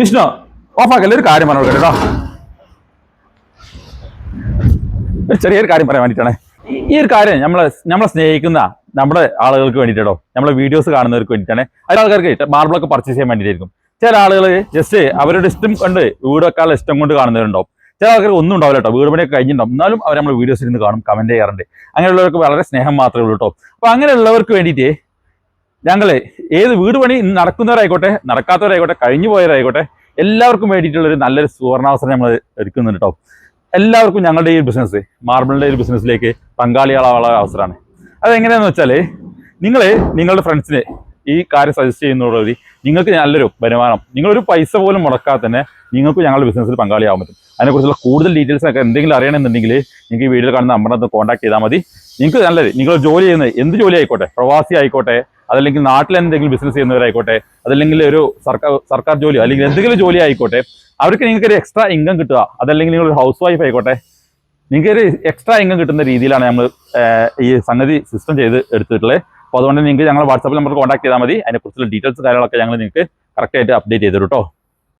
വിഷ്ണു ഓഫാക്കല്ലേ? ഒരു കാര്യം പറഞ്ഞു കേട്ടോ. ചെറിയൊരു കാര്യം പറയാൻ വേണ്ടിയിട്ടാണ് ഈ- ഒരു കാര്യം നമ്മളെ നമ്മളെ സ്നേഹിക്കുന്ന നമ്മുടെ ആളുകൾക്ക് വേണ്ടിയിട്ടോ നമ്മളെ വീഡിയോസ് കാണുന്നവർക്ക് വേണ്ടിയിട്ടാണ്. അതിൽ ആൾക്കാർക്ക് മാർബിളൊക്കെ പർച്ചേസ് ചെയ്യാൻ വേണ്ടിയിട്ടായിരിക്കും. ചില ആളുകൾ ജസ്റ്റ് അവരുടെ ഇഷ്ടം കൊണ്ട് വീട് വെക്കാനുള്ള ഇഷ്ടം കൊണ്ട് കാണുന്നവരുണ്ടാവും. ചില ആൾക്കാർക്ക് ഒന്നും ഉണ്ടാവില്ല കേട്ടോ വീട് പണിയൊക്കെ കഴിഞ്ഞിട്ടുണ്ടാവും. എന്നാലും അവർ നമ്മൾ വീഡിയോസ് ഇരുന്ന് കാണും കമന്റ് ചെയ്യാറുണ്ട്. അങ്ങനെയുള്ളവർക്ക് വളരെ സ്നേഹം മാത്രമേ ഉള്ളൂ കേട്ടോ. അപ്പൊ അങ്ങനെയുള്ളവർക്ക് വേണ്ടിയിട്ട് ഞങ്ങൾ ഏത് വീട് പണി നടക്കുന്നവരായിക്കോട്ടെ നടക്കാത്തവരായിക്കോട്ടെ കഴിഞ്ഞു പോയവരായിക്കോട്ടെ എല്ലാവർക്കും വേണ്ടിയിട്ടുള്ള ഒരു നല്ലൊരു സുവർണാവസരം നമ്മൾ എടുക്കുന്നുണ്ട് കേട്ടോ എല്ലാവർക്കും ഞങ്ങളുടെ ഈ ബിസിനസ് മാർബിളിന്റെ ഒരു ബിസിനസ്സിലേക്ക് പങ്കാളികളാവാനുള്ള അവസരമാണ്. അതെങ്ങനെയാന്ന് വെച്ചാൽ നിങ്ങൾ നിങ്ങളുടെ ഫ്രണ്ട്സിനെ ഈ കാര്യം സജസ്റ്റ് ചെയ്യുന്നതോടുകൂടി നിങ്ങൾക്ക് നല്ലൊരു വരുമാനം നിങ്ങളൊരു പൈസ പോലും മുടക്കാതെ തന്നെ നിങ്ങൾക്ക് ഞങ്ങളുടെ ബിസിനസ്സിൽ പങ്കാളിയാവാൻ പറ്റും. അതിനെക്കുറിച്ചുള്ള കൂടുതൽ ഡീറ്റെയിൽസ് ഒക്കെ എന്തെങ്കിലും അറിയണമെന്നുണ്ടെങ്കിൽ നിങ്ങൾക്ക് ഈ വീഡിയോ കാണുന്ന നമ്പറിനകത്ത് കോൺടാക്ട് ചെയ്താൽ മതി. നിങ്ങൾക്ക് നല്ലത് നിങ്ങൾ ജോലി ചെയ്യുന്നത് എന്ത് ജോലി ആയിക്കോട്ടെ പ്രവാസി ആയിക്കോട്ടെ അതല്ലെങ്കിൽ നാട്ടിൽ എന്തെങ്കിലും ബിസിനസ് ചെയ്യുന്നവരായിക്കോട്ടെ അതല്ലെങ്കിൽ ഒരു സർക്കാർ സർക്കാർ ജോലി അല്ലെങ്കിൽ എന്തെങ്കിലും ജോലി ആയിക്കോട്ടെ അവർക്ക് നിങ്ങൾക്ക് ഒരു എക്സ്ട്രാ ഇൻകം കിട്ടുക. അതല്ലെങ്കിൽ നിങ്ങൾ ഒരു ഹൗസ് വൈഫ് ആയിക്കോട്ടെ നിങ്ങൾക്ക് ഒരു എക്സ്ട്രാ ഇൻകം കിട്ടുന്ന രീതിയിലാണ് നമ്മൾ ഈ സംഗതി സിസ്റ്റം ചെയ്ത് എടുത്തിട്ടുള്ളത്. അപ്പോൾ അതുകൊണ്ട് നിങ്ങൾക്ക് ഞങ്ങൾ വാട്സാപ്പിൽ നമ്പർ കോൺടാക്ട് ചെയ്താൽ മതി. അതിനെക്കുറിച്ചുള്ള ഡീറ്റെയിൽസ് കാര്യങ്ങളൊക്കെ ഞങ്ങൾ നിങ്ങൾക്ക് കറക്റ്റായിട്ട് അപ്ഡേറ്റ് ചെയ്തു കേട്ടോ